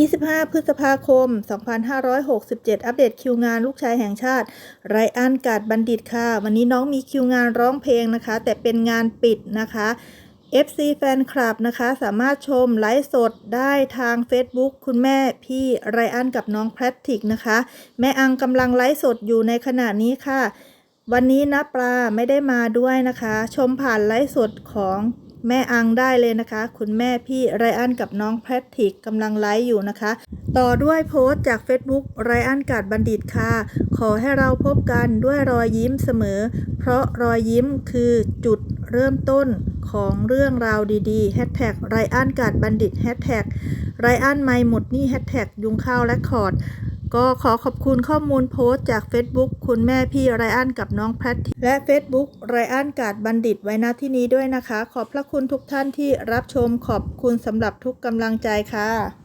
25 พฤษภาคม 2567 อัปเดตคิวงานลูกชายแห่งชาติ ไรอันกาดบัณฑิตค่ะ วันนี้น้องมีคิวงานร้องเพลงนะคะ แต่เป็นงานปิดนะคะ FC แฟนคลับนะคะ สามารถชมไลฟ์สดได้ทาง Facebook คุณแม่พี่ไรอันกับน้องแพทริกนะคะ แม่อังกำลังไลฟ์สดอยู่ในขณะนี้ค่ะ วันนี้นะปลาไม่ได้มาด้วยนะคะ ชมผ่านไลฟ์สดของ แม่อังได้เลยนะคะ คุณแม่พี่ไรอันกับน้องแพทริกกำลังไลฟ์อยู่นะคะ ต่อด้วยโพสต์จาก Facebook ไรอันกาดบัณฑิตค่ะ ขอให้เราพบกันด้วยรอยยิ้มเสมอ เพราะรอยยิ้มคือจุดเริ่มต้นของเรื่องราวดีๆแฮชแท็กไรอันกาดบัณฑิตแฮชแท็กไรอันไม่หมดนี่แฮชแท็กยุงข้าวและคอร์ด ก็ขอขอบคุณข้อมูลโพสต์จาก Facebook คุณแม่พี่ไรอันกับน้องแพทและ Facebook ไรอันกาดบัณฑิตไว้ณที่นี้ด้วยนะคะ ขอบพระคุณทุกท่านที่รับชมขอบคุณสำหรับทุกกำลังใจค่ะ